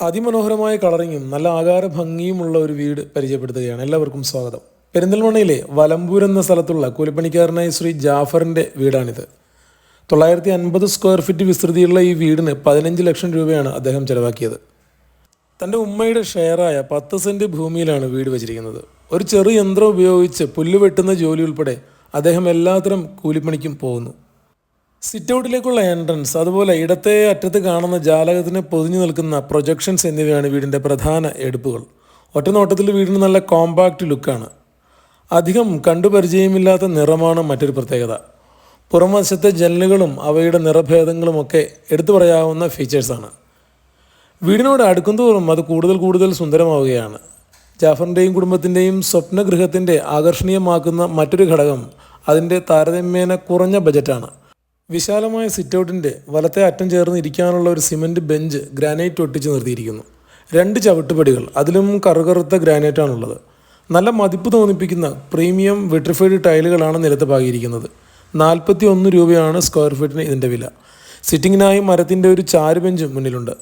അതിമനോഹരമായ കളറിങ്ങും നല്ല ആകാര ഭംഗിയുമുള്ള ഒരു വീട് പരിചയപ്പെടുത്തുകയാണ് എല്ലാവർക്കും സ്വാഗതം. പെരിന്തൽമണ്ണയിലെ വലമ്പൂർ എന്ന സ്ഥലത്തുള്ള കൂലിപ്പണിക്കാരനായ ശ്രീ ജാഫറിന്റെ വീടാണിത്. തൊള്ളായിരത്തി അൻപത് സ്ക്വയർ ഫീറ്റ് വിസ്തൃതിയുള്ള ഈ വീടിന് പതിനഞ്ച് ലക്ഷം രൂപയാണ് അദ്ദേഹം ചെലവാക്കിയത്. തന്റെ ഉമ്മയുടെ ഷെയറായ പത്ത് സെന്റ് ഭൂമിയിലാണ് വീട് വച്ചിരിക്കുന്നത്. ഒരു ചെറു യന്ത്രം ഉപയോഗിച്ച് പുല്ല് വെട്ടുന്ന ജോലി ഉൾപ്പെടെ അദ്ദേഹം എല്ലാത്തരം കൂലിപ്പണിക്കും പോകുന്നു. സിറ്റ് ഔട്ടിലേക്കുള്ള എൻട്രൻസ് അതുപോലെ ഇടത്തെ അറ്റത്ത് കാണുന്ന ജാലകത്തിന് പൊതിഞ്ഞു നിൽക്കുന്ന പ്രൊജക്ഷൻസ് എന്നിവയാണ് വീടിന്റെ പ്രധാന എടുപ്പുകൾ. ഒറ്റ നോട്ടത്തിൽ വീടിന് നല്ല കോമ്പാക്റ്റ് ലുക്കാണ് അധികം കണ്ടുപരിചയമില്ലാത്ത നിറമാണ് മറ്റൊരു പ്രത്യേകത. പുറംവശത്തെ ജനലുകളും അവയുടെ നിറഭേദങ്ങളുമൊക്കെ എടുത്തു പറയാവുന്ന ഫീച്ചേഴ്സാണ് വീടിനോട് അടുക്കുന്തോറും അത് കൂടുതൽ കൂടുതൽ സുന്ദരമാവുകയാണ്. ജാഫറിന്റെയും കുടുംബത്തിന്റെയും സ്വപ്നഗൃഹത്തിന്റെ ആകർഷണീയമാക്കുന്ന മറ്റൊരു ഘടകം അതിന്റെ താരതമ്യേന കുറഞ്ഞ ബജറ്റാണ് വിശാലമായ സിറ്റൗട്ടിന്റെ വലത്തെ അറ്റം ചേർന്ന് ഇരിക്കാനുള്ള ഒരു സിമന്റ് ബെഞ്ച് ഗ്രാനൈറ്റ് ഒട്ടിച്ച് നിർത്തിയിരിക്കുന്നു. രണ്ട് ചവിട്ടുപടികൾ അതിലും കറുകറുത്ത ഗ്രാനൈറ്റാണുള്ളത്. നല്ല മതിപ്പ് തോന്നിപ്പിക്കുന്ന പ്രീമിയം വിട്രിഫൈഡ് ടൈലുകളാണ് നിലത്ത് പാകിയിരിക്കുന്നത്. നാൽപ്പത്തി ഒന്ന് രൂപയാണ് സ്ക്വയർ ഫീറ്റിന് ഇതിന്റെ വില. സിറ്റിങ്ങിനായി മരത്തിന്റെ ഒരു ചാരു ബെഞ്ചും മുന്നിലുണ്ട്.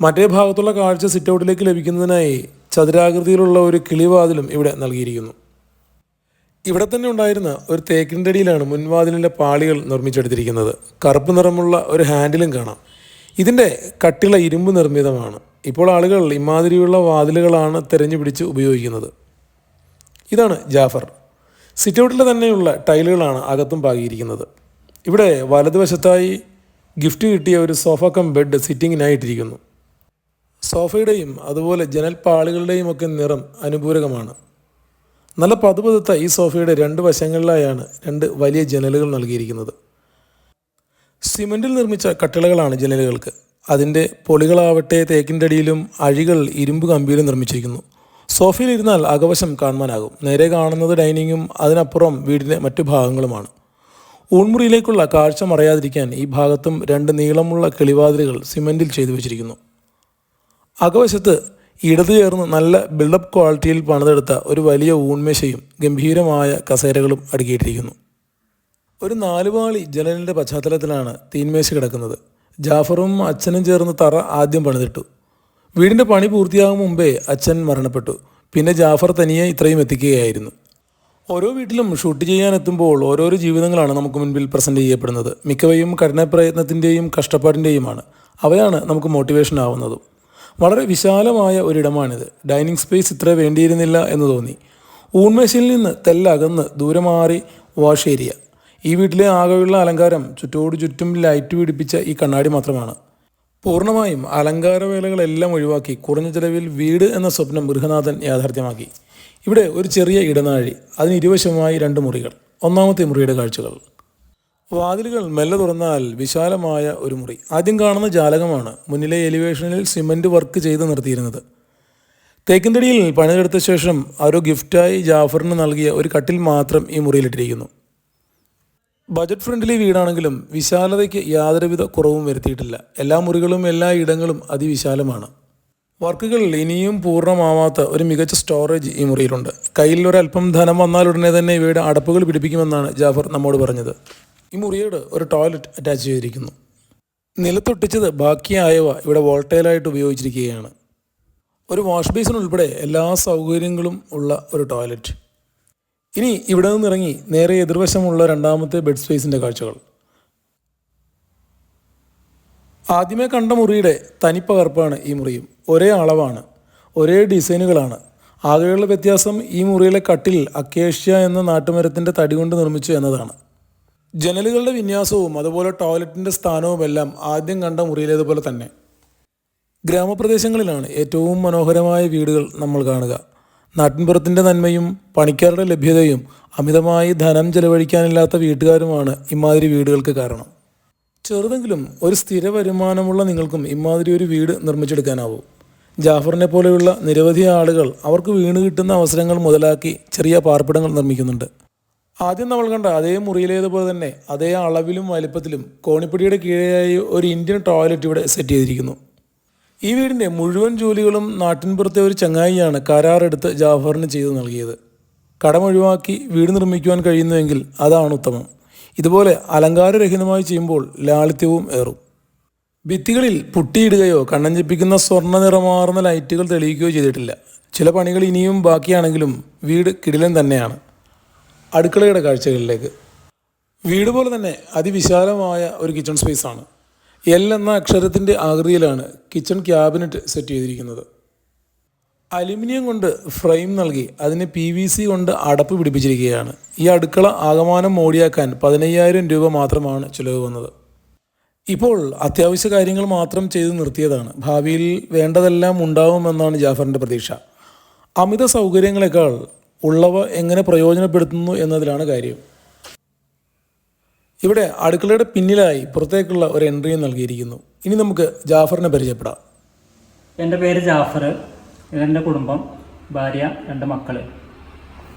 മറ്റേ ഭാഗത്തുള്ള കാഴ്ച സിറ്റൗട്ടിലേക്ക് ലഭിക്കുന്നതിനായി ചതുരാകൃതിയിലുള്ള ഒരു കിളിവാതിലും ഇവിടെ നൽകിയിരിക്കുന്നു. ഇവിടെ തന്നെ ഉണ്ടായിരുന്ന ഒരു തേക്കിന്റെ അടിയിലാണ് മുൻവാതിലിന്റെ പാളികൾ നിർമ്മിച്ചെടുത്തിരിക്കുന്നത്. കറുപ്പ് നിറമുള്ള ഒരു ഹാൻഡിലും കാണാം. ഇതിന്റെ കട്ടിള ഇരുമ്പ് നിർമ്മിതമാണ്. ഇപ്പോൾ ആളുകൾ ഇമാതിരിയുള്ള വാതിലുകളാണ് തിരഞ്ഞു പിടിച്ച് ഉപയോഗിക്കുന്നത്. ഇതാണ് ജാഫർ. സിറ്റൗട്ടിൽ തന്നെയുള്ള ടൈലുകളാണ് അകത്തും പാകിയിരിക്കുന്നത്. ഇവിടെ വലതുവശത്തായി ഗിഫ്റ്റ് കിട്ടിയ ഒരു സോഫ കം ബെഡ് സിറ്റിങ്ങിനായിട്ടിരിക്കുന്നു സോഫയുടെയും അതുപോലെ ജനൽപ്പാളികളുടെയും ഒക്കെ നിറം അനുപൂരകമാണ്. നല്ല പതുപതുത്ത ഈ സോഫയുടെ രണ്ട് വശങ്ങളിലായാണ് രണ്ട് വലിയ ജനലുകൾ നൽകിയിരിക്കുന്നത്. സിമെന്റിൽ നിർമ്മിച്ച കട്ടിളകളാണ് ജനലുകൾക്ക്. അതിന്റെ പൊളികളാവട്ടെ തേക്കിന്റെ അടിയിലും അഴികൾ ഇരുമ്പ് കമ്പിയിലും നിർമ്മിച്ചിരിക്കുന്നു. സോഫയിൽ ഇരുന്നാൽ അകവശം കാണുവാനാകും. നേരെ കാണുന്നത് ഡൈനിങ്ങും അതിനപ്പുറം വീടിന്റെ മറ്റു ഭാഗങ്ങളുമാണ്. ഊൺമുറിയിലേക്കുള്ള കാഴ്ച മറയാതിരിക്കാൻ ഈ ഭാഗത്തും രണ്ട് നീളമുള്ള കിളിവാതിലുകൾ സിമന്റിൽ ചെയ്തു വച്ചിരിക്കുന്നു. അകവശത്ത് ഇടതു ചേർന്ന് നല്ല ബിൽഡപ്പ് ക്വാളിറ്റിയിൽ പണിതെടുത്ത ഒരു വലിയ ഊൺമേശയും ഗംഭീരമായ കസേരകളും അടുക്കിയിട്ടിരിക്കുന്നു. ഒരു നാലുപാളി ജനലിന്റെ പശ്ചാത്തലത്തിലാണ് തീൻമേശ കിടക്കുന്നത്. ജാഫറും അച്ഛനും ചേർന്ന് തറ ആദ്യം പണിതിട്ടു. വീടിന്റെ പണി പൂർത്തിയാകും മുമ്പേ അച്ഛൻ മരണപ്പെട്ടു. പിന്നെ ജാഫർ തനിയെ ഇത്രയും എത്തിക്കുകയായിരുന്നു. ഓരോ വീട്ടിലും ഷൂട്ട് ചെയ്യാൻ എത്തുമ്പോൾ ഓരോരോ ജീവിതങ്ങളാണ് നമുക്ക് മുൻപിൽ പ്രസന്റ് ചെയ്യപ്പെടുന്നത്. മിക്കവയും കഠിനപ്രയത്നത്തിന്റെയും കഷ്ടപ്പാടിന്റെയുമാണ് അവയാണ് നമുക്ക് മോട്ടിവേഷൻ ആവുന്നതും. വളരെ വിശാലമായ ഒരിടമാണിത്. ഡൈനിങ് സ്പേസ് ഇത്ര വേണ്ടിയിരുന്നില്ല എന്ന് തോന്നി. ഊൺമേശയിൽ നിന്ന് തെല്ലകന്ന് ദൂരെ മാറി വാഷ് ഏരിയ. ഈ വീട്ടിലെ ആകെയുള്ള അലങ്കാരം ചുറ്റോട് ചുറ്റും ലൈറ്റ് പിടിപ്പിച്ച ഈ കണ്ണാടി മാത്രമാണ്. പൂർണമായും അലങ്കാര വേലകളെല്ലാം ഒഴിവാക്കി കുറഞ്ഞ ചെലവിൽ വീട് എന്ന സ്വപ്നം ഗൃഹനാഥൻ യാഥാർത്ഥ്യമാക്കി. ഇവിടെ ഒരു ചെറിയ ഇടനാഴി അതിന് ഇരുവശമായി രണ്ട് മുറികൾ. ഒന്നാമത്തെ മുറിയുടെ കാഴ്ചകൾ. വാതിലുകൾ മെല്ലെ തുറന്നാൽ വിശാലമായ ഒരു മുറി. ആദ്യം കാണുന്ന ജാലകമാണ് മുന്നിലെ എലിവേഷനിൽ സിമന്റ് വർക്ക് ചെയ്ത് നിർത്തിയിരുന്നത്. തേക്കിൻതടിയിൽ പണിതെടുത്ത ശേഷം ഒരു ഗിഫ്റ്റായി ജാഫറിന് നൽകിയ ഒരു കട്ടിൽ മാത്രം ഈ മുറിയിലിട്ടിരിക്കുന്നു. ബജറ്റ് ഫ്രണ്ട്ലി വീടാണെങ്കിലും വിശാലതയ്ക്ക് യാതൊരുവിധ കുറവും വരുത്തിയിട്ടില്ല. എല്ലാ മുറികളും എല്ലാ ഇടങ്ങളും അതിവിശാലമാണ്. വർക്കുകൾ ഇനിയും പൂർണമാവാത്ത ഒരു മികച്ച സ്റ്റോറേജ് ഈ മുറിയിലുണ്ട്. കയ്യിൽ ഒരല്പം ധനം വന്നാൽ ഉടനെ തന്നെ ഇവയുടെ അടപ്പുകൾ പിടിപ്പിക്കുമെന്നാണ് ജാഫർ നമ്മോട് പറഞ്ഞത്. ഈ മുറിയോട് ഒരു ടോയ്ലറ്റ് അറ്റാച്ച് ചെയ്തിരിക്കുന്നു. നിലത്തൊട്ടിച്ചത് ബാക്കിയായവ ഇവിടെ വോൾട്ടേലായിട്ട് ഉപയോഗിച്ചിരിക്കുകയാണ്. ഒരു വാഷ് ബേസിൻ ഉൾപ്പെടെ എല്ലാ സൗകര്യങ്ങളും ഉള്ള ഒരു ടോയ്ലറ്റ് ഇനി ഇവിടെ നിന്നിറങ്ങി നേരെ എതിർവശമുള്ള രണ്ടാമത്തെ ബെഡ് സ്പേസിന്റെ കാഴ്ചകൾ. ആദ്യമേ കണ്ട മുറിയുടെ തനിപ്പകർപ്പാണ് ഈ മുറിയും. ഒരേ അളവാണ്. ഒരേ ഡിസൈനുകളാണ്. ആകെയുള്ള വ്യത്യാസം ഈ മുറിയിലെ കട്ടിൽ അക്കേഷ്യ എന്ന നാട്ടുമരത്തിന്റെ തടി കൊണ്ട് നിർമ്മിച്ചു എന്നതാണ്. ജനലുകളുടെ വിന്യാസവും അതുപോലെ ടോയ്ലറ്റിന്റെ സ്ഥാനവും എല്ലാം ആദ്യം കണ്ട മുറിയിലേതുപോലെ തന്നെ. ഗ്രാമപ്രദേശങ്ങളിലാണ് ഏറ്റവും മനോഹരമായ വീടുകൾ നമ്മൾ കാണുക. നാട്ടിൻപുറത്തിന്റെ നന്മയും പണിക്കാരുടെ ലഭ്യതയും അമിതമായി ധനം ചെലവഴിക്കാനില്ലാത്ത വീട്ടുകാരുമാണ് ഇമാതിരി വീടുകൾക്ക് കാരണം. ചെറുതെങ്കിലും ഒരു സ്ഥിര വരുമാനമുള്ള നിങ്ങൾക്കും ഇമാതിരി ഒരു വീട് നിർമ്മിച്ചെടുക്കാനാവും. ജാഫറിനെ പോലെയുള്ള നിരവധി ആളുകൾ അവർക്ക് വീണ് കിട്ടുന്ന അവസരങ്ങൾ മുതലാക്കി ചെറിയ പാർപ്പിടങ്ങൾ നിർമ്മിക്കുന്നുണ്ട്. ആദ്യം നമ്മൾ കണ്ട അതേ മുറിയിലേതുപോലെ തന്നെ അതേ അളവിലും വലിപ്പത്തിലും കോണിപ്പടിയുടെ കീഴെയായി ഒരു ഇന്ത്യൻ ടോയ്ലറ്റ് ഇവിടെ സെറ്റ് ചെയ്തിരിക്കുന്നു. ഈ വീടിന്റെ മുഴുവൻ ജോലികളും നാട്ടിൻപുറത്തെ ഒരു ചങ്ങായിയാണ് കരാറെടുത്ത് ജാഫറിന് ചെയ്തു നൽകിയത്. കടമൊഴിവാക്കി വീട് നിർമ്മിക്കുവാൻ കഴിയുന്നുവെങ്കിൽ അതാണ് ഉത്തമം. ഇതുപോലെ അലങ്കാരരഹിതമായി ചെയ്യുമ്പോൾ ലാളിത്യവും ഏറും. ഭിത്തികളിൽ പുട്ടിയിടുകയോ കണ്ണഞ്ചിപ്പിക്കുന്ന സ്വർണ നിറമാർന്ന ലൈറ്റുകൾ തെളിയിക്കുകയോ ചെയ്തിട്ടില്ല. ചില പണികൾ ഇനിയും ബാക്കിയാണെങ്കിലും വീട് കിടിലൻ തന്നെയാണ്. അടുക്കളയുടെ കാഴ്ചകളിലേക്ക്. വീട് പോലെ തന്നെ അതിവിശാലമായ ഒരു കിച്ചൺ സ്പേസ് ആണ്. എൽ എന്ന അക്ഷരത്തിന്റെ ആകൃതിയിലാണ് കിച്ചൺ ക്യാബിനറ്റ് സെറ്റ് ചെയ്തിരിക്കുന്നത്. അലുമിനിയം കൊണ്ട് ഫ്രെയിം നൽകി അതിന് പി വി സി കൊണ്ട് അടപ്പ് പിടിപ്പിച്ചിരിക്കുകയാണ്. ഈ അടുക്കള ആകമാനം മോടിയാക്കാൻ പതിനയ്യായിരം രൂപ മാത്രമാണ് ചിലവ് വന്നത്. ഇപ്പോൾ അത്യാവശ്യ കാര്യങ്ങൾ മാത്രം ചെയ്ത് നിർത്തിയതാണ്. ഭാവിയിൽ വേണ്ടതെല്ലാം ഉണ്ടാവുമെന്നാണ് ജാഫറിന്റെ പ്രതീക്ഷ. അമിത സൗകര്യങ്ങളെക്കാൾ ഉള്ളവ എങ്ങനെ പ്രയോജനപ്പെടുത്തുന്നു എന്നതിലാണ് കാര്യം. ഇവിടെ അടുക്കളയുടെ പിന്നിലായി പുറത്തേക്കുള്ള ഒരു എൻട്രിയും നൽകിയിരിക്കുന്നു. ഇനി നമുക്ക് ജാഫറിനെ പരിചയപ്പെടാം. എന്റെ പേര് ജാഫർ. ഇതെന്റെ കുടുംബം ഭാര്യ രണ്ട് മക്കൾ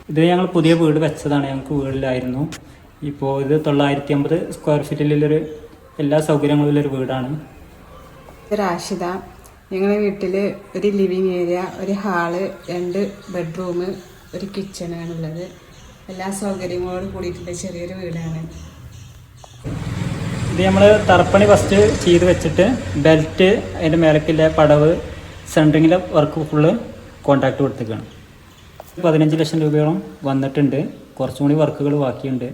ഇത് ഞങ്ങൾ പുതിയ വീട് വെച്ചതാണ്. ഞങ്ങൾക്ക് വീടിലായിരുന്നു ഇപ്പോൾ ഇത് തൊള്ളായിരത്തി അമ്പത് സ്ക്വയർ ഫീറ്റിലുള്ളൊരു എല്ലാ സൗകര്യങ്ങളിലൊരു വീടാണ്. റാഷിദ ഞങ്ങളുടെ വീട്ടിൽ ഒരു ലിവിങ് ഏരിയ ഒരു ഹാൾ രണ്ട് ബെഡ്റൂം ഒരു കിച്ചണാണുള്ളത് എല്ലാ സൗകര്യങ്ങളോട് കൂടിയിട്ടുള്ള ചെറിയൊരു വീടാണ്. ഇത് നമ്മൾ തറപ്പണി ഫസ്റ്റ് ചെയ്ത് വെച്ചിട്ട് ബെൽറ്റ് അതിന്റെ മേലക്കില്ല പടവ് സെന്ററിങ്ങിലെ വർക്ക് ഫുള്ള് കോൺട്രാക്ട് കൊടുത്തേക്കാണ്. പതിനഞ്ച് ലക്ഷം രൂപയോളം വന്നിട്ടുണ്ട്. കുറച്ചും കൂടി വർക്കുകൾ ബാക്കിയുണ്ട്.